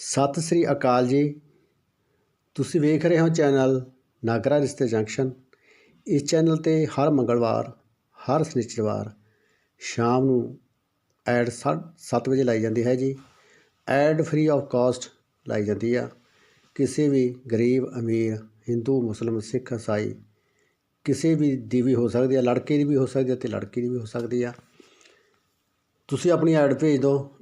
ਸਤਿ ਸ੍ਰੀ ਅਕਾਲ ਜੀ। ਤੁਸੀਂ ਵੇਖ ਰਹੇ ਹੋ ਚੈਨਲ ਨਾਗਰਾ ਰਿਸ਼ਤੇ ਜੰਕਸ਼ਨ। ਇਸ ਚੈਨਲ ਤੇ ਹਰ ਮੰਗਲਵਾਰ, ਹਰ ਸ਼ਨੀਚਰਵਾਰ ਸ਼ਾਮ ਨੂੰ ਐਡ 7 ਵਜੇ ਲਾਈ ਜਾਂਦੀ ਹੈ ਜੀ। ਐਡ ਫ੍ਰੀ ਆਫ ਕਾਸਟ ਲਾਈ ਜਾਂਦੀ ਆ। ਕਿਸੇ ਵੀ ਗਰੀਬ, ਅਮੀਰ, ਹਿੰਦੂ, ਮੁਸਲਮ, ਸਿੱਖ ਇਸਾਈ ਕਿਸੇ ਵੀ ਦੀ ਵੀ ਹੋ ਸਕਦੀ ਆ, ਲੜਕੇ ਦੀ ਵੀ ਹੋ ਸਕਦੀ ਆ ਤੇ ਲੜਕੀ ਦੀ ਵੀ ਹੋ ਸਕਦੀ ਆ। ਤੁਸੀਂ ਆਪਣੀ ਐਡ ਭੇਜ ਦਿਓ।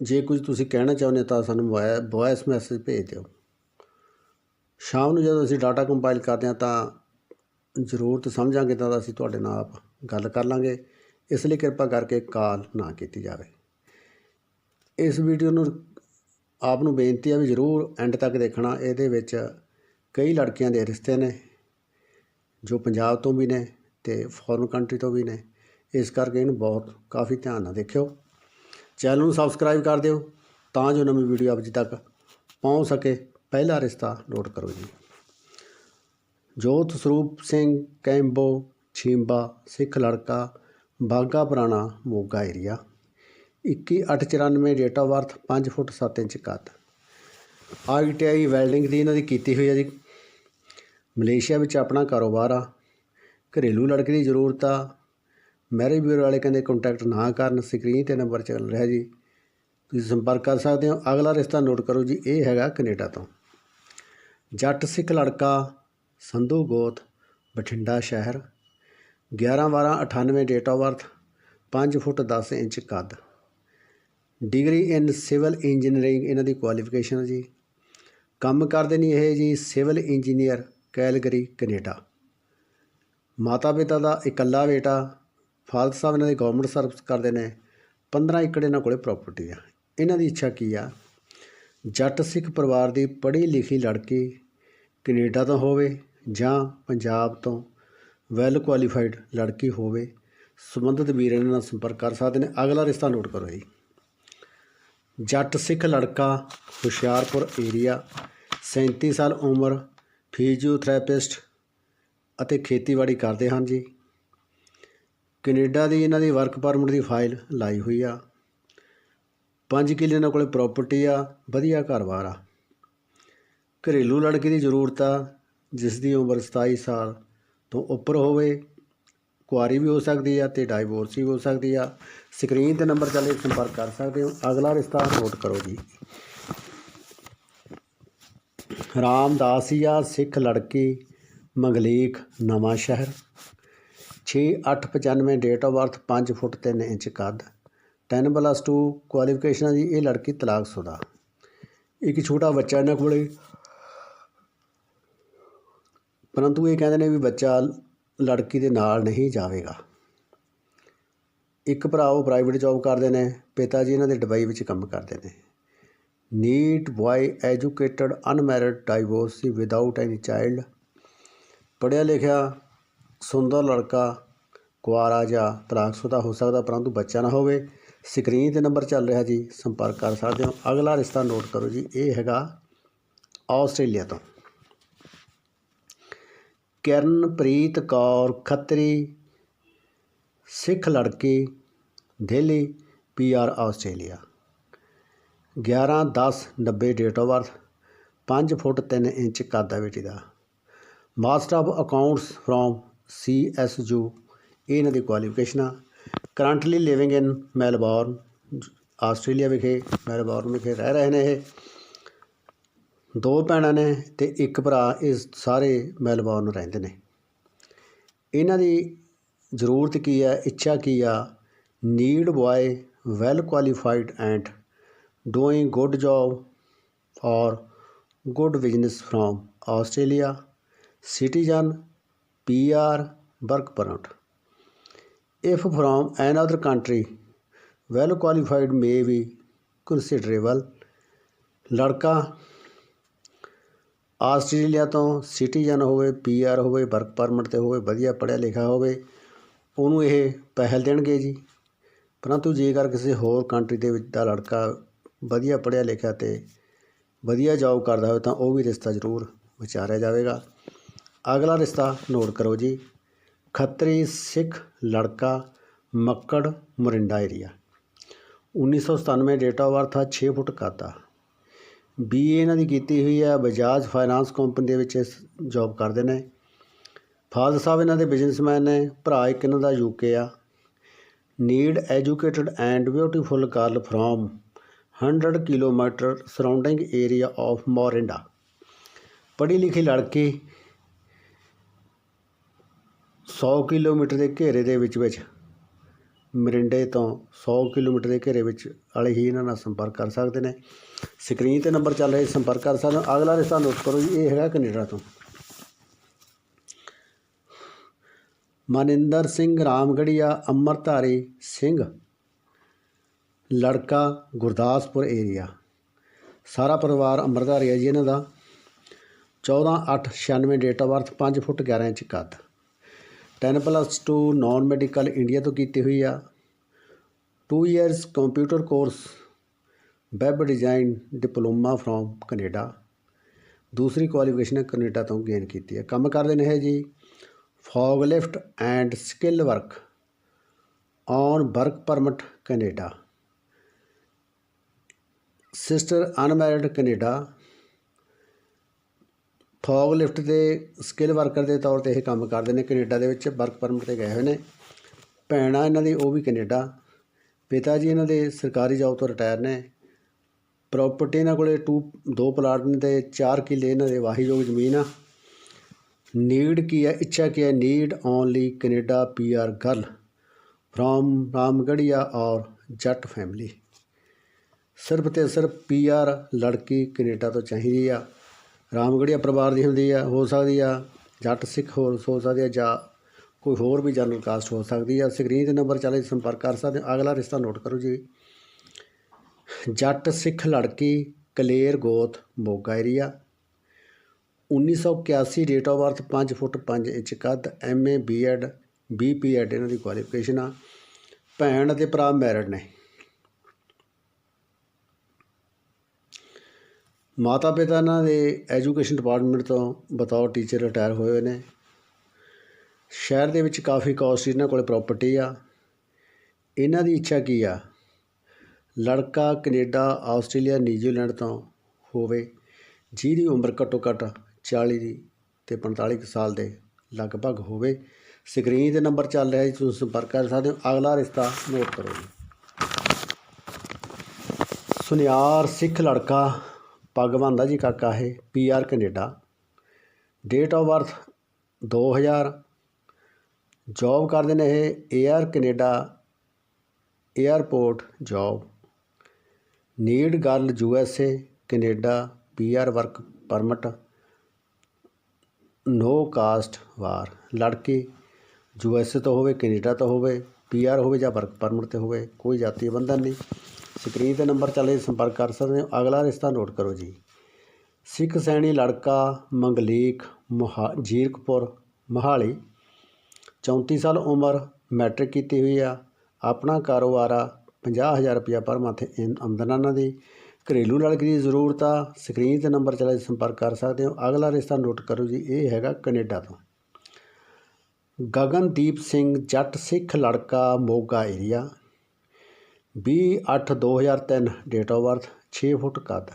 ਜੇ ਕੁਝ ਤੁਸੀਂ ਕਹਿਣਾ ਚਾਹੁੰਦੇ ਹੋ ਤਾਂ ਸਾਨੂੰ ਵੌਇਸ ਮੈਸੇਜ ਭੇਜ ਦਿਓ। ਸ਼ਾਮ ਨੂੰ ਜਦੋਂ ਅਸੀਂ ਡਾਟਾ ਕੰਪਾਈਲ ਕਰਦੇ ਹਾਂ ਤਾਂ ਜ਼ਰੂਰਤ ਸਮਝਾਂਗੇ, ਤਾਂ ਅਸੀਂ ਤੁਹਾਡੇ ਨਾਲ ਆਪ ਗੱਲ ਕਰ ਲਾਂਗੇ। ਇਸ ਲਈ ਕਿਰਪਾ ਕਰਕੇ ਕਾਲ ਨਾ ਕੀਤੀ ਜਾਵੇ। ਇਸ ਵੀਡੀਓ ਨੂੰ ਆਪ ਨੂੰ ਬੇਨਤੀ ਹੈ ਵੀ ਜ਼ਰੂਰ ਐਂਡ ਤੱਕ ਦੇਖਣਾ। ਇਹਦੇ ਵਿੱਚ ਕਈ ਲੜਕੀਆਂ ਦੇ ਰਿਸ਼ਤੇ ਨੇ, ਜੋ ਪੰਜਾਬ ਤੋਂ ਵੀ ਨੇ ਤੇ ਫੋਰਨ ਕੰਟਰੀ ਤੋਂ ਵੀ ਨੇ। ਇਸ ਕਰਕੇ ਇਹਨੂੰ ਬਹੁਤ ਕਾਫੀ ਧਿਆਨ ਨਾਲ ਦੇਖਿਓ। ਚੈਨਲ ਨੂੰ ਸਬਸਕ੍ਰਾਈਬ ਕਰ ਦਿਓ ਤਾਂ ਜੋ ਨਵੀਂ ਵੀਡੀਓ ਆਪ ਜੀ ਤੱਕ ਪਹੁੰਚ ਸਕੇ। ਪਹਿਲਾ ਰਿਸ਼ਤਾ ਨੋਟ ਕਰੋ ਜੀ। ਜੋਤ ਸਰੂਪ ਸਿੰਘ, ਕੈਂਬੋ, ਛੀਂਬਾ, ਸਿੱਖ ਲੜਕਾ Bagha Purana Moga area 21894 date of birth 5 foot 7 inch ਕੱਦ। ਆਈਟੀਆਈ ਵੈਲਡਿੰਗ ਦੀ ਇਹਨਾਂ ਦੀ ਕੀਤੀ ਹੋਈ ਹੈ ਜੀ। ਮਲੇਸ਼ੀਆ ਵਿੱਚ ਆਪਣਾ ਕਾਰੋਬਾਰ ਆ। ਘਰੇਲੂ ਲੜਕੇ ਦੀ ਜ਼ਰੂਰਤ ਆ। ਮੈਰਿਜ ਬਿਊਰੋ ਵਾਲੇ ਕਹਿੰਦੇ ਕੰਟੈਕਟ ਨਾ ਕਰਨ ਸਕਰੀਨ ਤੇ ਨੰਬਰ ਚੱਲ ਰਿਹਾ ਜੀ। ਤੁਸੀਂ ਸੰਪਰਕ ਕਰ ਸਕਦੇ ਹੋ। ਅਗਲਾ ਰਿਸ਼ਤਾ ਨੋਟ ਕਰੋ ਜੀ, ਇਹ ਹੈਗਾ ਕੈਨੇਡਾ ਤੋਂ। ਜੱਟ ਸਿੱਖ ਲੜਕਾ ਸੰਧੂ ਗੋਤ, ਬਠਿੰਡਾ ਸ਼ਹਿਰ 11 12 98 date of birth 5 foot 10 inch ਕੱਦ। ਡਿਗਰੀ ਇਨ ਸਿਵਲ ਇੰਜੀਨੀਅਰਿੰਗ ਇਹਨਾਂ ਦੀ ਕੁਆਲੀਫਿਕੇਸ਼ਨ ਜੀ। ਕੰਮ ਕਰਦੇ ਨਹੀਂ ਇਹ ਜੀ ਸਿਵਲ ਇੰਜੀਨੀਅਰ ਕੈਲਗਰੀ, ਕੈਨੇਡਾ। ਮਾਤਾ ਪਿਤਾ ਦਾ ਇਕੱਲਾ ਬੇਟਾ ਫਾਲਤ ਸਾਹਿਬ ਇਹਨਾਂ ਦੀ ਗਵਰਨਮੈਂਟ ਸਰਵਿਸ ਕਰਦੇ ਨੇ 15 ਏਕੜ ਇਹਨਾਂ ਕੋਲੇ ਪ੍ਰਾਪਰਟੀ ਆ। ਇਹਨਾਂ ਦੀ ਇੱਛਾ ਕੀ ਆ? ਜੱਟ ਸਿੱਖ ਪਰਿਵਾਰ ਦੀ ਪੜ੍ਹੀ ਲਿਖੀ ਲੜਕੀ ਕੈਨੇਡਾ ਤੋਂ ਹੋਵੇ ਜਾਂ ਪੰਜਾਬ ਤੋਂ ਵੈਲ ਕੁਆਲੀਫਾਈਡ ਲੜਕੀ ਹੋਵੇ, ਸੰਬੰਧਿਤ ਵੀਰ ਇਹਨਾਂ ਨਾਲ ਸੰਪਰਕ ਕਰ ਸਕਦੇ ਨੇ। ਅਗਲਾ ਰਿਸ਼ਤਾ ਨੋਟ ਕਰੋ ਜੀ। ਜੱਟ ਸਿੱਖ ਲੜਕਾ ਹੁਸ਼ਿਆਰਪੁਰ ਏਰੀਆ 37 ਸਾਲ ਉਮਰ ਫਿਜ਼ੀਓਥੈਰੇਪਿਸਟ ਅਤੇ ਖੇਤੀਬਾੜੀ ਕਰਦੇ ਹਨ ਜੀ। ਕੈਨੇਡਾ ਦੀ ਇਹਨਾਂ ਦੀ ਵਰਕ ਪਰਮਿਟ ਦੀ ਫਾਈਲ ਲਾਈ ਹੋਈ ਆ। ਪੰਜ ਕਿੱਲੇ ਇਹਨਾਂ ਕੋਲੇ ਪ੍ਰਾਪਰਟੀ ਆ, ਵਧੀਆ ਘਰ-ਬਾਰ ਆ। ਘਰੇਲੂ ਲੜਕੀ ਦੀ ਜ਼ਰੂਰਤ ਆ, ਜਿਸ ਦੀ ਉਮਰ 27 ਸਾਲ ਤੋਂ ਉੱਪਰ ਹੋਵੇ। ਕੁਆਰੀ ਵੀ ਹੋ ਸਕਦੀ ਆ ਤੇ ਡਾਈਵੋਰਸ ਵੀ ਹੋ ਸਕਦੀ ਆ। ਸਕਰੀਨ ਤੇ ਨੰਬਰ ਚੱਲੇ ਸੰਪਰਕ ਕਰ ਸਕਦੇ ਹੋ। ਅਗਲਾ ਰਿਸ਼ਤਾ ਨੋਟ ਕਰੋ ਜੀ। ਰਾਮਦਾਸੀਆ ਸਿੱਖ ਲੜਕੀ, manglik Nawanshahr 6895 date of birth 5 foot 3 inch ਕੱਦ। 10 ਪਲੱਸ 2 ਕੁਆਲੀਫਿਕੇਸ਼ਨ ਦੀ ਇਹ ਲੜਕੀ ਤਲਾਕਸ਼ੁਦਾ ਇੱਕ ਛੋਟਾ ਬੱਚਾ ਇਹਨਾਂ ਕੋਲੇ। ਪਰੰਤੂ ਇਹ ਕਹਿੰਦੇ ਨੇ ਵੀ ਬੱਚਾ ਲੜਕੀ ਦੇ ਨਾਲ ਨਹੀਂ ਜਾਵੇਗਾ। ਇੱਕ ਭਰਾ ਉਹ ਪ੍ਰਾਈਵੇਟ ਜੌਬ ਕਰਦੇ ਨੇ, ਪਿਤਾ ਜੀ ਇਹਨਾਂ ਦੇ ਦੁਬਈ ਵਿੱਚ ਕੰਮ ਕਰਦੇ ਨੇ। Neat boy educated unmarried divorcee without any child ਪੜ੍ਹਿਆ ਲਿਖਿਆ ਸੁੰਦਰ ਲੜਕਾ, ਕੁਆਰਾ ਜਾਂ ਤਲਾਕਸ਼ੁਦਾ ਹੋ ਸਕਦਾ ਪਰੰਤੂ ਬੱਚਾ ਨਾ ਹੋਵੇ। ਸਕਰੀਨ ਤੇ ਨੰਬਰ ਚੱਲ ਰਿਹਾ ਜੀ, ਸੰਪਰਕ ਕਰ ਸਕਦੇ ਹੋ। ਅਗਲਾ ਰਿਸ਼ਤਾ ਨੋਟ ਕਰੋ ਜੀ, ਇਹ ਹੈਗਾ ਆਸਟ੍ਰੇਲੀਆ ਤੋਂ। ਕਿਰਨਪ੍ਰੀਤ ਕੌਰ ਖੱਤਰੀ, ਸਿੱਖ ਲੜਕੀ, Delhi PR Australia. 11 10 90 date of birth 5 foot 3 inch ਕੱਦ ਹੈ ਬੇਟੀ ਦਾ। Master of accounts from C S U ਇਹ ਇਹਨਾਂ ਦੀ qualification currently living in Melbourne Australia ਵਿਖੇ ਮੈਲਬੌਰਨ ਵਿਖੇ ਰਹਿ ਰਹੇ ਨੇ ਇਹ। ਦੋ ਭੈਣਾਂ ਨੇ ਤੇ ਇੱਕ ਭਰਾ ਇਸ ਸਾਰੇ ਮੈਲਬੌਰਨ ਰਹਿੰਦੇ ਨੇ। ਇਹਨਾਂ ਦੀ ਜ਼ਰੂਰਤ ਕੀ ਹੈ ਇੱਛਾ ਕੀ ਆ? Need boy well qualified and doing good job or good business from Australia citizen P R work permit if from another country, well qualified may be considerable ਲੜਕਾ ਆਸਟ੍ਰੇਲੀਆ ਤੋਂ ਸਿਟੀਜ਼ਨ ਹੋਵੇ ਪੀਆਰ ਹੋਵੇ, ਵਰਕ ਪਰਮਿਟ ਤੇ ਹੋਵੇ, ਵਧੀਆ ਪੜ੍ਹਿਆ ਲਿਖਿਆ ਹੋਵੇ, ਉਹਨੂੰ ਇਹ ਪਹਿਲ ਦੇਣਗੇ ਜੀ। ਪਰੰਤੂ ਜੇਕਰ ਕਿਸੇ ਹੋਰ ਕੰਟਰੀ ਦੇ ਵਿੱਚ ਦਾ ਲੜਕਾ ਵਧੀਆ ਪੜ੍ਹਿਆ ਲਿਖਿਆ ਤੇ ਵਧੀਆ ਜੌਬ ਕਰਦਾ ਹੋਵੇ ਤਾਂ ਉਹ ਵੀ ਰਿਸ਼ਤਾ ਜ਼ਰੂਰ ਵਿਚਾਰਿਆ ਜਾਵੇਗਾ। ਅਗਲਾ ਰਿਸ਼ਤਾ ਨੋਟ ਕਰੋ ਜੀ। ਖੱਤਰੀ ਸਿੱਖ ਲੜਕਾ Makkar Morinda area 1997 date of birth ਆ 6 ਫੁੱਟ ਕੱਦ ਆ। ਬੀਏ ਇਹਨਾਂ ਦੀ ਕੀਤੀ ਹੋਈ ਹੈ ਬਜਾਜ ਫਾਈਨਾਂਸ ਕੰਪਨੀ ਦੇ ਵਿੱਚ ਜੌਬ ਕਰਦੇ ਨੇ। ਫਾਦਰ ਸਾਹਿਬ ਇਹਨਾਂ ਦੇ ਬਿਜ਼ਨਸਮੈਨ ਨੇ, ਭਰਾ ਇੱਕ ਇਹਨਾਂ ਦਾ ਯੂਕੇ ਆ। Need educated and beautiful girl from 100 kilometre surrounding area of Morinda ਪੜ੍ਹੀ ਲਿਖੀ ਲੜਕੀ 100 ਕਿਲੋਮੀਟਰ ਦੇ ਘੇਰੇ ਦੇ ਵਿੱਚ ਵਿੱਚ ਮਰਿੰਡੇ ਤੋਂ 100 ਕਿਲੋਮੀਟਰ ਦੇ ਘੇਰੇ ਵਿੱਚ ਵਾਲੇ ਹੀ ਇਹਨਾਂ ਨਾਲ ਸੰਪਰਕ ਕਰ ਸਕਦੇ ਨੇ। ਸਕਰੀਨ ਤੇ ਨੰਬਰ ਚੱਲ ਰਿਹਾ, ਸੰਪਰਕ ਕਰ ਸਕਦੇ ਅਗਲਾ ਰਿਸ਼ਤਾ ਨੋਟ ਕਰੋ ਜੀ, ਇਹ ਹੈਗਾ ਕੈਨੇਡਾ ਤੋਂ। ਮਨਿੰਦਰ ਸਿੰਘ ਰਾਮਗੜੀਆ ਅਮਰਧਾਰੀ ਸਿੰਘ, ਲੜਕਾ ਗੁਰਦਾਸਪੁਰ ਏਰੀਆ ਸਾਰਾ ਪਰਿਵਾਰ ਅੰਮ੍ਰਿਤਧਾਰੀ ਹੈ ਜੀ ਇਹਨਾਂ ਦਾ। 14/8/96 date of birth 5 foot 11 inch ਕੱਦ। 10 ਪਲੱਸ 2 ਨਾਨ ਮੈਡੀਕਲ ਇੰਡੀਆ ਤੋਂ ਕੀਤੀ ਹੋਈ ਆ 2 years computer course web design diploma from Canada ਦੂਸਰੀ ਕੁਆਲੀਫਿਕੇਸ਼ਨ ਕੈਨੇਡਾ ਤੋਂ ਗੇਨ ਕੀਤੀ ਹੈ ਕੰਮ ਕਰਦੇ ਨੇ ਇਹ ਜੀ forklift and skill work on work permit Canada sister unmarried Canada forklift ਦੇ ਸਕਿੱਲ ਵਰਕਰ ਦੇ ਤੌਰ ਤੇ ਇਹ ਕੰਮ ਕਰਦੇ ਨੇ। ਕੈਨੇਡਾ ਦੇ ਵਿੱਚ ਵਰਕ ਪਰਮਿਟ ਤੇ ਗਏ ਹੋਏ ਨੇ। ਭੈਣਾਂ ਇਹਨਾਂ ਦੀ, ਉਹ ਵੀ ਕੈਨੇਡਾ। ਪਿਤਾ ਜੀ ਇਹਨਾਂ ਦੇ ਸਰਕਾਰੀ ਜੌਬ ਤੋਂ ਰਿਟਾਇਰ ਨੇ। ਪ੍ਰਾਪਰਟੀ ਇਹਨਾਂ ਕੋਲੇ ਟੂ ਦੋ ਪਲਾਟ ਨੇ ਤੇ 4 ਕਿੱਲੇ ਇਹਨਾਂ ਦੇ ਵਾਹੀਯੋਗ ਜ਼ਮੀਨ ਆ। ਨੀਡ ਕੀ ਹੈ? ਇੱਛਾ ਕੀ ਹੈ? Need only Canada PR girl from Ramgarhia or Jatt family ਸਿਰਫ ਤੇ ਸਿਰਫ ਪੀਆਰ ਲੜਕੀ ਕੈਨੇਡਾ ਤੋਂ ਚਾਹੀਦੀ ਆ। ਰਾਮਗੜੀਆ ਪਰਿਵਾਰ ਦੀ ਹੁੰਦੀ ਆ, ਹੋ ਸਕਦੀ ਆ, ਜੱਟ ਸਿੱਖ ਹੋਰ ਹੋ ਸਕਦੀ ਆ ਜਾਂ ਕੋਈ ਹੋਰ ਵੀ ਜਨਰਲ ਕਾਸਟ ਹੋ ਸਕਦੀ ਆ। ਸਕਰੀਨ ਦੇ ਨੰਬਰ ਚਾਲੇ ਸੰਪਰਕ ਕਰ ਸਕਦੇ ਹੋ। ਅਗਲਾ ਰਿਸ਼ਤਾ ਨੋਟ ਕਰੋ ਜੀ। ਜੱਟ ਸਿੱਖ ਲੜਕੀ ਕਲੇਰ ਗੋਤ Moga area 1981 date of birth 5 foot 5 inch ਕੱਦ ਐਮਏ ਬੀਐਡ ਬੀਪੀਐਡ ਇਹਨਾਂ ਦੀ ਕੁਆਲੀਫਿਕੇਸ਼ਨ ਆ। ਭੈਣ ਅਤੇ ਭਰਾ ਮੈਰਿਡ ਨੇ। ਮਾਤਾ ਪਿਤਾ ਇਹਨਾਂ ਦੇ ਐਜੂਕੇਸ਼ਨ ਡਿਪਾਰਟਮੈਂਟ ਤੋਂ ਬਤੌਰ ਟੀਚਰ ਰਿਟਾਇਰ ਹੋਏ ਹੋਏ ਨੇ। ਸ਼ਹਿਰ ਦੇ ਵਿੱਚ ਕਾਫੀ ਕਾਸਟ ਇਹਨਾਂ ਕੋਲ ਪ੍ਰਾਪਰਟੀ ਆ। ਇਹਨਾਂ ਦੀ ਇੱਛਾ ਕੀ ਆ? ਲੜਕਾ ਕੈਨੇਡਾ, ਆਸਟ੍ਰੇਲੀਆ, ਨਿਊਜ਼ੀਲੈਂਡ ਤੋਂ ਹੋਵੇ, ਜਿਹਦੀ ਉਮਰ ਘੱਟੋ ਘੱਟ 40 ਦੀ ਤੇ 45 ਕੁ ਸਾਲ ਦੇ ਲਗਭਗ ਹੋਵੇ ਸਕਰੀਨ ਤੇ ਨੰਬਰ ਚੱਲ ਰਿਹਾ ਜੀ, ਤੁਸੀਂ ਸੰਪਰਕ ਕਰ ਸਕਦੇ ਹੋ। ਅਗਲਾ ਰਿਸ਼ਤਾ ਨੋਟ ਕਰੋ ਜੀ ਸੁਨਿਆਰ ਸਿੱਖ ਲੜਕਾ ਪੱਗ ਬੰਨ੍ਹਦਾ ਜੀ ਕਾਕਾ ਇਹ, P R Canada. Date of birth ਦੋ ਹਜ਼ਾਰ। ਜੋਬ ਕਰਦੇ ਨੇ ਇਹ Air Canada airport job need girl USA Canada PR work permit no caste bar ਲੜਕੀ ਏ ਤੋਂ ਹੋਵੇ ਕੈਨੇਡਾ ਤੋਂ ਹੋਵੇ ਪੀ ਆਰ ਹੋਵੇ ਜਾਂ ਵਰਕ ਪਰਮਿਟ ਤੇ ਹੋਵੇ, ਕੋਈ ਜਾਤੀ ਬੰਧਨ ਨਹੀਂ। ਸਕਰੀਨ ਤੇ ਨੰਬਰ ਚੱਲੇ ਸੰਪਰਕ ਕਰ ਸਕਦੇ ਹੋ। ਅਗਲਾ ਰਿਸ਼ਤਾ ਨੋਟ ਕਰੋ ਜੀ। ਸਿੱਖ ਸੈਣੀ ਲੜਕਾ ਮੰਗਲੀਕ ਮੁਹਾ, ਜੀਰਕਪੁਰ, ਮਹਾਲੀ। 34 ਸਾਲ ਉਮਰ, ਮੈਟ੍ਰਿਕ ਕੀਤੀ ਹੋਈ ਆ। ਆਪਣਾ ਕਾਰੋਬਾਰ ਆ 50000 ਰੁਪਇਆ ਪਰ ਮੰਥ ਆਮਦਨ ਦੀ। ਘਰੇਲੂ ਲੜਕੀ ਦੀ ਜ਼ਰੂਰਤ ਆ। ਸਕਰੀਨ ਤੇ ਨੰਬਰ ਚਲੇ ਸੰਪਰਕ ਕਰ ਸਕਦੇ ਹੋ। ਅਗਲਾ ਰਿਸ਼ਤਾ ਨੋਟ ਕਰੋ ਜੀ, ਇਹ ਹੈਗਾ ਕੈਨੇਡਾ ਤੋਂ। ਗਗਨਦੀਪ ਸਿੰਘ ਜੱਟ ਸਿੱਖ ਲੜਕਾ Moga area 20/8/2003 date of birth ਛੇ ਫੁੱਟ ਕੱਦ।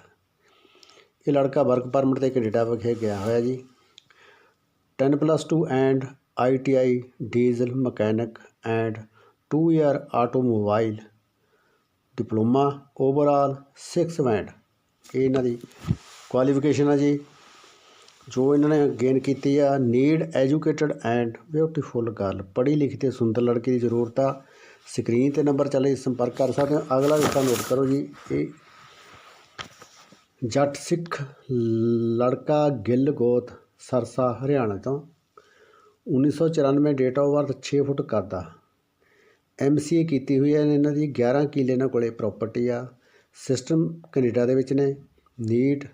ਇਹ ਲੜਕਾ ਵਰਕ ਪਰਮਿਟ ਤੇ ਕੈਨੇਡਾ ਵਿਖੇ ਗਿਆ ਹੋਇਆ ਜੀ। 10 plus two and I T I diesel mechanic and two year automobile diploma overall 6 band ਇਹ ਇਹਨਾਂ ਦੀ ਕੁਆਲੀਫਿਕੇਸ਼ਨ ਆ ਜੀ। ਜੋ ਇਹਨਾਂ ਨੇ ਗੇਨ ਕੀਤੀ ਆ need educated and beautiful girl ਪੜ੍ਹੀ ਲਿਖੀ ਤੇ ਸੁੰਦਰ ਲੜਕੀ ਦੀ ਜ਼ਰੂਰਤ ਆ। ਸਕਰੀਨ ਤੇ ਨੰਬਰ ਚੱਲੇ ਸੰਪਰਕ ਕਰ ਸਕਦੇ ਹੋ। ਅਗਲਾ ਰਿਸ਼ਤਾ ਨੋਟ ਕਰੋ ਜੀ, ਇਹ ਜੱਟ ਸਿੱਖ ਲੜਕਾ ਗਿੱਲ ਗੋਤ ਸਰਸਾ ਹਰਿਆਣਾ ਤੋਂ 1994 ਡੇਟ ਆਫ ਬਰਥ 6 ਫੁੱਟ ਕੱਦ ਆ। ਐਮਸੀਏ ਕੀਤੀ ਹੋਈ ਹੈ ਇਹਨਾਂ ਦੀ 11 ਕਿੱਲੇ ਇਹਨਾਂ ਕੋਲੇ ਪ੍ਰਾਪਰਟੀ ਆ। ਸਿਸਟਮ ਕੈਨੇਡਾ ਦੇ ਵਿੱਚ ਨੇ। Neat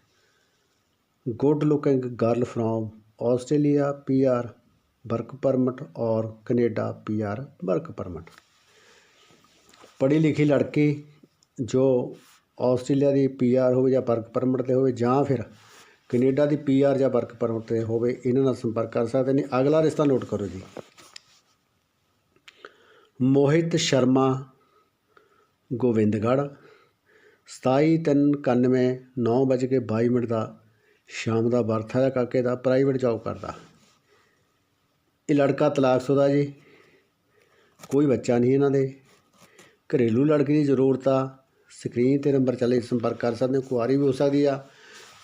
good looking girl from Australia PR work permit or Canada PR work permit ਪੜ੍ਹੀ ਲਿਖੀ ਲੜਕੀ ਜੋ ਆਸਟ੍ਰੇਲੀਆ ਦੀ ਪੀ ਆਰ ਹੋਵੇ ਜਾਂ ਵਰਕ ਪਰਮਿਟ ਤੇ ਹੋਵੇ ਜਾਂ ਫਿਰ ਕੈਨੇਡਾ ਦੀ ਪੀ ਆਰ ਜਾਂ ਵਰਕ ਪਰਮਿਟ ਤੇ ਹੋਵੇ, ਇਹਨਾਂ ਨਾਲ ਸੰਪਰਕ ਕਰ ਸਕਦੇ ਨੇ। ਅਗਲਾ ਰਿਸ਼ਤਾ ਨੋਟ ਕਰੋ ਜੀ। ਮੋਹਿਤ ਸ਼ਰਮਾ ਗੋਬਿੰਦਗੜ੍ਹ 2791 9:22 ਮਿੰਟ ਦਾ ਸ਼ਾਮ ਦਾ ਬਰਥ ਹੈ, ਕਾਕੇ ਦਾ ਪ੍ਰਾਈਵੇਟ ਜੌਬ ਕਰਦਾ। ਇਹ ਲੜਕਾ ਤਲਾਕਸ਼ੁਦਾ ਜੀ। ਕੋਈ ਬੱਚਾ ਨਹੀਂ ਇਹਨਾਂ ਦੇ। ਘਰੇਲੂ ਲੜਕੀ ਦੀ ਜ਼ਰੂਰਤ ਆ ਸਕਰੀਨ ਤੇ ਨੰਬਰ ਚੱਲੇ ਸੰਪਰਕ ਕਰ ਸਕਦੇ ਹੋ, ਕੁਆਰੀ ਵੀ ਹੋ ਸਕਦੀ ਆ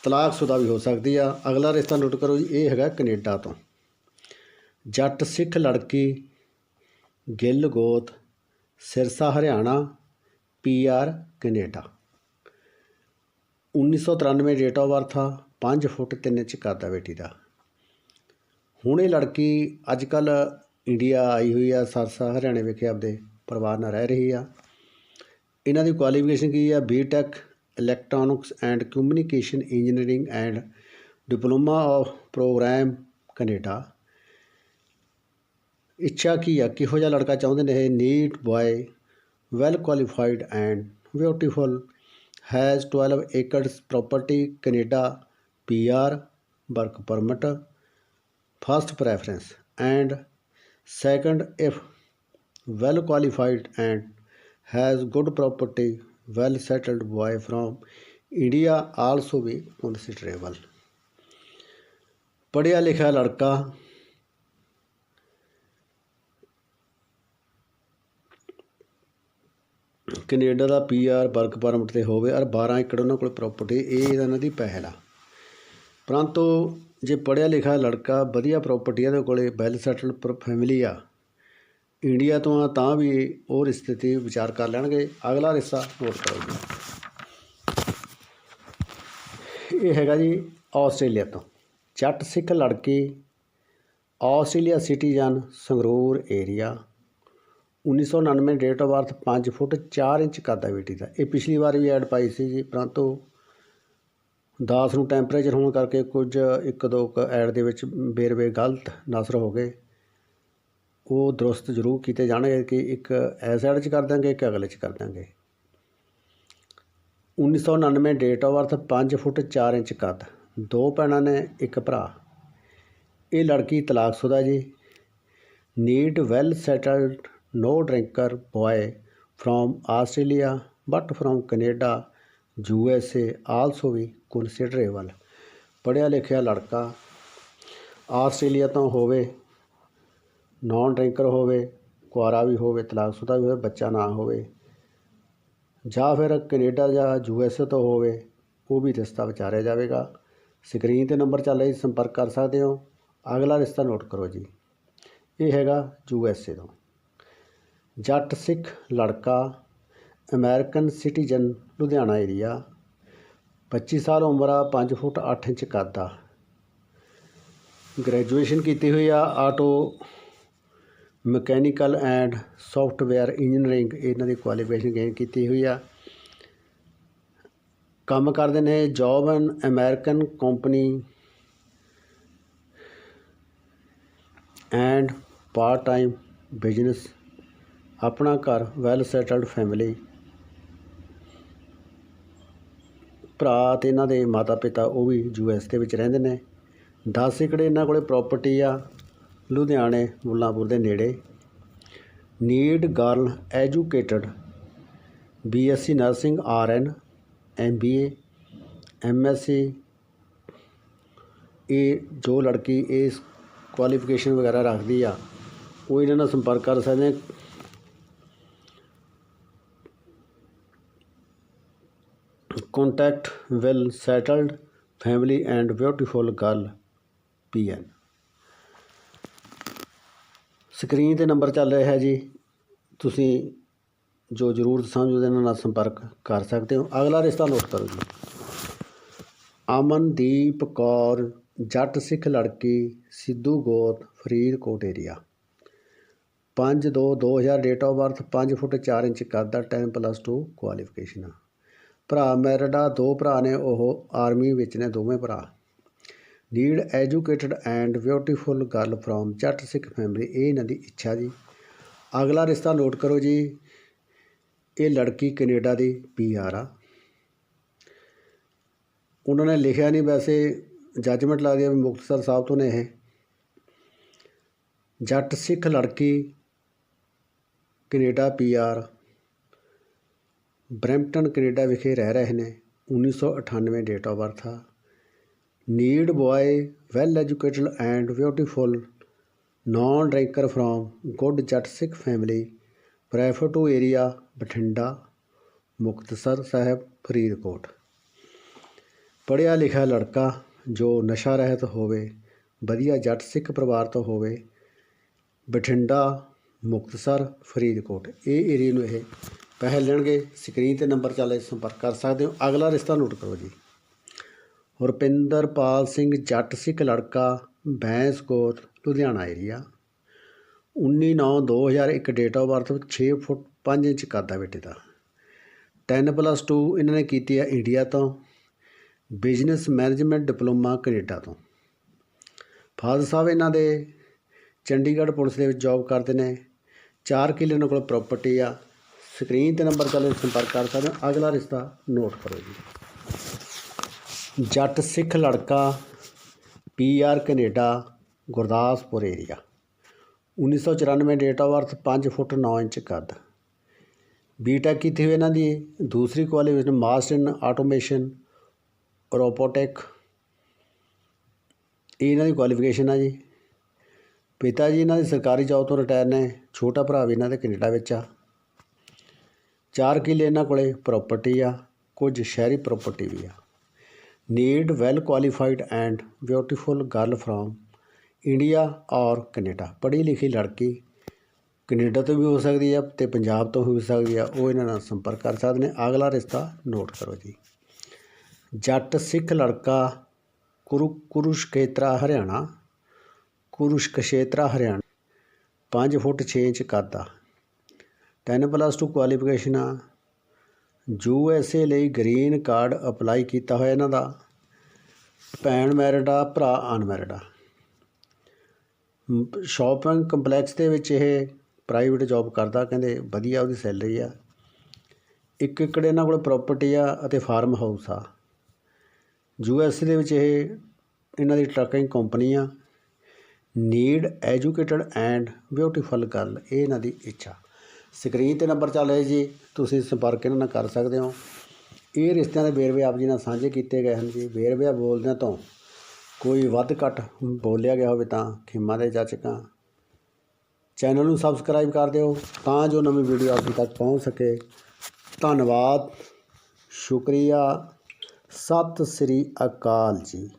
ਤਲਾਕਸ਼ੁਦਾ ਵੀ ਹੋ ਸਕਦੀ ਆ। ਅਗਲਾ ਰਿਸ਼ਤਾ ਨੋਟ ਕਰੋ ਜੀ, ਇਹ ਹੈਗਾ ਕੈਨੇਡਾ ਤੋਂ। ਜੱਟ ਸਿੱਖ ਲੜਕੀ ਗਿੱਲ ਗੋਤ, Sirsa Haryana PR Canada. 1993 date of birth ਆ 5 ਫੁੱਟ 3 ਇੰਚ ਕਰਦਾ ਬੇਟੀ ਦਾ। ਹੁਣ ਇਹ ਲੜਕੀ ਅੱਜ ਕੱਲ ਇੰਡੀਆ ਆਈ ਹੋਈ ਆ, ਸਰਸਾ ਹਰਿਆਣੇ ਵਿਖੇ ਆਪਦੇ। ਪਰਿਵਾਰ ਨਾਲ ਰਹਿ ਰਹੀ ਆ। ਇਹਨਾਂ ਦੀ ਕੁਆਲੀਫਿਕੇਸ਼ਨ ਕੀ ਆ? BTech electronics and communication engineering and diploma of program Canada ਇੱਛਾ ਕੀ ਆ? ਕਿਹੋ ਜਿਹਾ ਲੜਕਾ ਚਾਹੁੰਦੇ ਨੇ? ਇਹ neat boy well qualified and beautiful has 12 acres property Canada PR work permit first preference and second, if well qualified and has good property, well settled boy from india, also be considerable. ਪੜ੍ਹਿਆ ਲਿਖਿਆ ਲੜਕਾ Canada ਦਾ PR work permit ਤੇ ਹੋਵੇ ਔਰ 12 ਏਕੜ ਉਹਨਾਂ ਕੋਲ ਪ੍ਰਾਪਰਟੀ ਇਹ ਇਹਨਾਂ ਦੀ ਪਹਿਲ ਆ। ਪਰੰਤੂ ਜੇ ਪੜ੍ਹਿਆ ਲਿਖਿਆ ਲੜਕਾ ਵਧੀਆ ਪ੍ਰਾਪਰਟੀ ਇਹਦੇ ਕੋਲੇ ਵੈਲ ਸੈਟਲਡ ਫੈਮਿਲੀ ਆ ਇੰਡੀਆ ਤੋਂ ਆ, ਤਾਂ ਵੀ ਉਹ ਰਿਸ਼ਤੇ 'ਤੇ ਵਿਚਾਰ ਕਰ ਲੈਣਗੇ। ਅਗਲਾ ਰਿਸ਼ਤਾ ਨੋਟ ਕਰੋ ਜੀ। ਇਹ ਹੈਗਾ ਜੀ ਆਸਟ੍ਰੇਲੀਆ ਤੋਂ। ਜੱਟ ਸਿੱਖ ਲੜਕੀ, Australia citizen, Sangrur area 1999 date of birth 5 foot 4 inch ਕੱਦ ਆ ਬੇਟੀ ਦਾ। ਇਹ ਪਿਛਲੀ ਵਾਰ ਵੀ ਐਡ ਪਾਈ ਸੀ ਜੀ, ਪਰੰਤੂ 10 ਨੂੰ ਟੈਂਪਰੇਚਰ ਹੋਣ ਕਰਕੇ ਕੁਝ ਇੱਕ ਦੋ ਕੁ ਐਡ ਦੇ ਵਿੱਚ ਵੇਰਵੇ ਗਲਤ ਨਸਰ ਹੋ ਗਏ। ਉਹ ਦਰੁਸਤ ਜ਼ਰੂਰ ਕੀਤੇ ਜਾਣਗੇ ਕਿ ਇੱਕ ਐਸ ਐਡ 'ਚ ਕਰ ਦਾਂਗੇ ਇੱਕ ਅਗਲੇ 'ਚ ਕਰ ਦਾਂਗੇ 1999 date of birth 5 foot 4 inch ਕੱਦ। ਦੋ ਭੈਣਾਂ ਨੇ, ਇੱਕ ਭਰਾ। ਇਹ ਲੜਕੀ ਤਲਾਕਸ਼ੁਦਾ ਜੀ। Need well settled no drinker no from Australia but from but U Canada a also we considerable ਪੜ੍ਹਿਆ ਲਿਖਿਆ ਲੜਕਾ। ਆਸਟ੍ਰੇਲੀਆ ਤੋਂ ਹੋਵੇ ਨੌਨ ਡਰਿੰਕਰ ਹੋਵੇ, ਕੁਆਰਾ ਵੀ ਹੋਵੇ, ਤਲਾਕਸ਼ੁਦਾ ਵੀ ਹੋਵੇ, ਬੱਚਾ ਨਾ ਹੋਵੇ, ਜਾਂ ਫਿਰ ਕੈਨੇਡਾ ਜਾਂ ਯੂ ਐੱਸ ਏ ਤੋਂ ਹੋਵੇ, ਉਹ ਵੀ ਰਿਸ਼ਤਾ ਵਿਚਾਰਿਆ ਜਾਵੇਗਾ। ਸਕਰੀਨ ਤੇ ਨੰਬਰ ਚੱਲ ਰਿਹਾ ਜੀ ਸੰਪਰਕ ਕਰ ਸਕਦੇ ਹੋ। ਅਗਲਾ ਰਿਸ਼ਤਾ ਨੋਟ ਕਰੋ ਜੀ। ਇਹ ਹੈਗਾ ਯੂ ਐੱਸ ਏ ਤੋਂ। ਜੱਟ ਸਿੱਖ ਲੜਕਾ, ਅਮਰੀਕਨ ਸਿਟੀਜ਼ਨ, ਲੁਧਿਆਣਾ ਏਰੀਆ 25 ਸਾਲ ਉਮਰ ਆ 5 ਫੁੱਟ 8 ਇੰਚ ਕੱਦ ਆ। ਗ੍ਰੈਜੂਏਸ਼ਨ ਕੀਤੀ ਹੋਈ ਆ, auto mechanical and software engineering ਇਹਨਾਂ ਦੀ ਕੁਆਲੀਫਿਕੇਸ਼ਨ ਗੇਨ ਕੀਤੀ ਹੋਈ ਆ। ਕੰਮ ਕਰਦੇ ਨੇ job an American company and part time business, ਆਪਣਾ ਘਰ ਵੈਲ ਸੈਟਲਡ ਫੈਮਿਲੀ, ਭਰਾ ਤੇ ਇਹਨਾਂ ਦੇ ਮਾਤਾ ਪਿਤਾ ਉਹ ਵੀ ਯੂ ਯੂਐਸ ਦੇ ਵਿੱਚ ਰਹਿੰਦੇ ਨੇ। 10 ਏਕੜ ਇਹਨਾਂ ਕੋਲੇ ਪ੍ਰਾਪਰਟੀ ਆ ਲੁਧਿਆਣੇ, ਮੁੱਲਾਂਪੁਰ ਦੇ ਨੇੜੇ। Need girl educated, BSc nursing, RN, MBA, MSc. ਇਹ ਜੋ ਲੜਕੀ ਇਸ ਕੁਆਲੀਫਿਕੇਸ਼ਨ ਵਗੈਰਾ ਰੱਖਦੀ ਆ, ਉਹ ਇਹਨਾਂ ਨਾਲ ਸੰਪਰਕ ਕਰ ਸਕਦੇ contact well settled, family and beautiful girl pn screen ਤੇ ਨੰਬਰ ਚੱਲ ਰਿਹਾ ਹੈ ਜੀ। ਤੁਸੀਂ ਜੋ ਜ਼ਰੂਰਤ ਸਮਝਦੇ ਦੇ ਨਾਲ ਸੰਪਰਕ ਕਰ ਸਕਦੇ ਹੋ। ਅਗਲਾ ਰਿਸ਼ਤਾ ਨੋਟ ਕਰੋ ਜੀ। ਅਮਨਦੀਪ ਕੌਰ, ਜੱਟ ਸਿੱਖ ਲੜਕੀ, ਸਿੱਧੂ ਗੋਤ, Faridkot area 5 2 2000 date of birth 5 foot 4 inch ਕਰਦਾ ਦਾ 10 ਪਲੱਸ 2 ਕੁਆਲੀਫਿਕੇਸ਼ਨ ਭਰਾ ਮੈਰਿਡ ਆ ਦੋ ਭਰਾ ਨੇ, ਉਹ ਆਰਮੀ ਵਿੱਚ ਨੇ, ਦੋਵੇਂ ਭਰਾ। Need, educated and beautiful girl from Jatt Sikh family, ਇਹ ਇਹਨਾਂ ਦੀ ਇੱਛਾ ਜੀ। ਅਗਲਾ ਰਿਸ਼ਤਾ ਨੋਟ ਕਰੋ ਜੀ, ਇਹ ਲੜਕੀ ਕੈਨੇਡਾ ਦੀ ਪੀਆਰ ਆ। ਉਹਨਾਂ ਨੇ ਲਿਖਿਆ ਨਹੀਂ ਵੈਸੇ ਜੱਜਮੈਂਟ ਲਾ ਦਿਆ ਵੀ ਮੁਕਤਸਰ ਸਾਹਿਬ ਤੋਂ ਨੇ ਇਹ। ਜੱਟ ਸਿੱਖ ਲੜਕੀ ਕੈਨੇਡਾ ਪੀਆਰ ਬਰੈਂਪਟਨ ਕੈਨੇਡਾ ਵਿਖੇ ਰਹਿ ਰਹੇ ਨੇ 1998 ਡੇਟ ਆਫ ਬਰਥ ਆ। Need boy well educated and beautiful non drinker from good Jatt Sikh family prefer to area Bathinda Muktsar Sahib Faridkot ਪੜ੍ਹਿਆ ਲਿਖਿਆ ਲੜਕਾ ਜੋ ਨਸ਼ਾ ਰਹਿਤ ਹੋਵੇ ਵਧੀਆ ਜੱਟ ਸਿੱਖ ਪਰਿਵਾਰ ਤੋਂ ਹੋਵੇ ਬਠਿੰਡਾ ਮੁਕਤਸਰ ਫਰੀਦਕੋਟ ਇਹ ਏਰੀਏ ਨੂੰ ਇਹ ਪਹਿਲ ਲੈਣਗੇ ਸਕਰੀਨ ਤੇ ਨੰਬਰ ਚੱਲੇ ਸੰਪਰਕ ਕਰ ਸਕਦੇ ਹੋ ਅਗਲਾ ਰਿਸ਼ਤਾ ਨੋਟ ਕਰੋ ਜੀ ਰੁਪਿੰਦਰਪਾਲ ਸਿੰਘ ਜੱਟ ਸਿੱਖ ਲੜਕਾ, Bains Kot Ludhiana area 19/9/2001 date of birth 6 foot 5 inch ਕੱਦ ਆ ਬੇਟੇ ਦਾ। 10 ਪਲੱਸ 2 ਇਹਨਾਂ ਨੇ ਕੀਤੀ ਹੈ ਇੰਡੀਆ ਤੋਂ। ਬਿਜ਼ਨਸ ਮੈਨੇਜਮੈਂਟ ਡਿਪਲੋਮਾ ਕੈਨੇਡਾ ਤੋਂ। ਫਾਦਰ ਸਾਹਿਬ ਇਹਨਾਂ ਦੇ ਚੰਡੀਗੜ੍ਹ ਪੁਲਿਸ ਦੇ ਵਿੱਚ ਜੌਬ ਕਰਦੇ ਨੇ। 4 ਕਿੱਲੇ ਇਹਨਾਂ ਕੋਲ ਪ੍ਰਾਪਰਟੀ ਆ। ਸਕਰੀਨ ਤੇ ਨੰਬਰ ਚੱਲੇ ਸੰਪਰਕ ਕਰ ਸਕਦੇ ਹੋ। ਅਗਲਾ ਰਿਸ਼ਤਾ ਨੋਟ ਕਰੋ ਜੀ। ਜੱਟ ਸਿੱਖ ਲੜਕਾ P R Canada, Gurdaspur area 1994 date of birth 5 foot 9 inch ਕੱਦ। ਬੀਟੈਕ ਕੀਤੀ ਹੋਈ ਇਹਨਾਂ ਦੀ? ਦੂਸਰੀ qualification master in automation robotic ਇਹ ਇਹਨਾਂ ਦੀ ਕੁਆਲੀਫਿਕੇਸ਼ਨ ਆ ਜੀ। ਪਿਤਾ ਜੀ ਇਹਨਾਂ ਦੀ ਸਰਕਾਰੀ ਜੌਬ ਤੋਂ ਰਿਟਾਇਰ ਨੇ, ਛੋਟਾ ਭਰਾ ਵੀ ਇਹਨਾਂ ਦੇ ਕੈਨੇਡਾ ਵਿੱਚ ਆ। ਚਾਰ ਕਿੱਲੇ ਇਹਨਾਂ ਕੋਲੇ ਪ੍ਰਾਪਰਟੀ ਆ, ਕੁਝ ਸ਼ਹਿਰੀ ਪ੍ਰਾਪਰਟੀ ਵੀ ਆ। Need well qualified and beautiful girl from India or Canada ਪੜ੍ਹੀ ਲਿਖੀ ਲੜਕੀ ਕੈਨੇਡਾ ਤੋਂ ਵੀ ਹੋ ਸਕਦੀ ਹੈ ਤੇ ਪੰਜਾਬ ਤੋਂ ਹੋ ਸਕਦੀ ਹੈ ਉਹ ਇਹਨਾਂ ਨਾਲ ਸੰਪਰਕ ਕਰ ਸਕਦੇ ਨੇ ਅਗਲਾ ਰਿਸ਼ਤਾ ਨੋਟ ਕਰੋ ਜੀ ਜੱਟ ਸਿੱਖ ਲੜਕਾ ਕੁਰੂ ਕੁਰੂਸ਼ਕੇਤਰਾ ਹਰਿਆਣਾ ਕੁਰੂਸ਼ਕਸ਼ੇਤਰਾ ਹਰਿਆਣਾ 5 ਫੁੱਟ 6 ਇੰਚ ਕੱਦ ਆ 10 ਪਲੱਸ 2 ਕੁਆਲੀਫਿਕੇਸ਼ਨ ਆ ਯੂ ਐਸ ਏ ਲਈ ਗ੍ਰੀਨ ਕਾਰਡ ਅਪਲਾਈ ਕੀਤਾ ਹੋਇਆ ਇਹਨਾਂ ਦਾ, ਭੈਣ ਮੈਰਿਡ ਆ, ਭਰਾ ਅਨਮੈਰਿਡ ਆ। ਸ਼ਾਪਿੰਗ ਕੰਪਲੈਕਸ ਦੇ ਵਿੱਚ ਇਹ ਪ੍ਰਾਈਵੇਟ ਜੌਬ ਕਰਦਾ, ਕਹਿੰਦੇ ਵਧੀਆ ਉਹਦੀ ਸੈਲਰੀ ਆ। ਇੱਕ ਏਕੜ ਇਹਨਾਂ ਕੋਲ ਪ੍ਰਾਪਰਟੀ ਆ ਅਤੇ ਫਾਰਮ ਹਾਊਸ ਆ। ਯੂ ਐਸ ਦੇ ਵਿੱਚ ਇਹ ਇਹਨਾਂ ਦੀ ਟਰੱਕਿੰਗ ਕੰਪਨੀ ਆ। Need educated and beautiful girl, ਇਹ ਇਹਨਾਂ ਦੀ ਇੱਛਾ। ਸਕਰੀਨ ਤੇ ਨੰਬਰ ਚੱਲ ਰਿਹਾ ਜੀ, ਤੁਸੀਂ ਸੰਪਰਕ ਇਹਨਾਂ ਨਾਲ ਕਰ ਸਕਦੇ ਹੋ। ਇਹ ਰਿਸ਼ਤਿਆਂ ਦੇ ਵੇਰਵੇ ਆਪ ਜੀ ਨਾਲ ਸਾਂਝੇ ਕੀਤੇ ਗਏ ਹਨ ਜੀ। ਵੇਰਵੇ ਬੋਲਦਿਆਂ ਤੋਂ ਕੋਈ ਵੱਧ ਘੱਟ ਬੋਲਿਆ ਗਿਆ ਹੋਵੇ ਤਾਂ ਖਿਮਾ ਦੇ ਜਾਚਕਾਂ। ਚੈਨਲ ਨੂੰ ਸਬਸਕ੍ਰਾਈਬ ਕਰ ਦਿਓ ਤਾਂ ਜੋ ਨਵੀਂ ਵੀਡੀਓ ਆਪ ਤੱਕ ਪਹੁੰਚ ਸਕੇ। ਧੰਨਵਾਦ। ਸ਼ੁਕਰੀਆ। ਸਤਿ ਸ੍ਰੀ ਅਕਾਲ ਜੀ।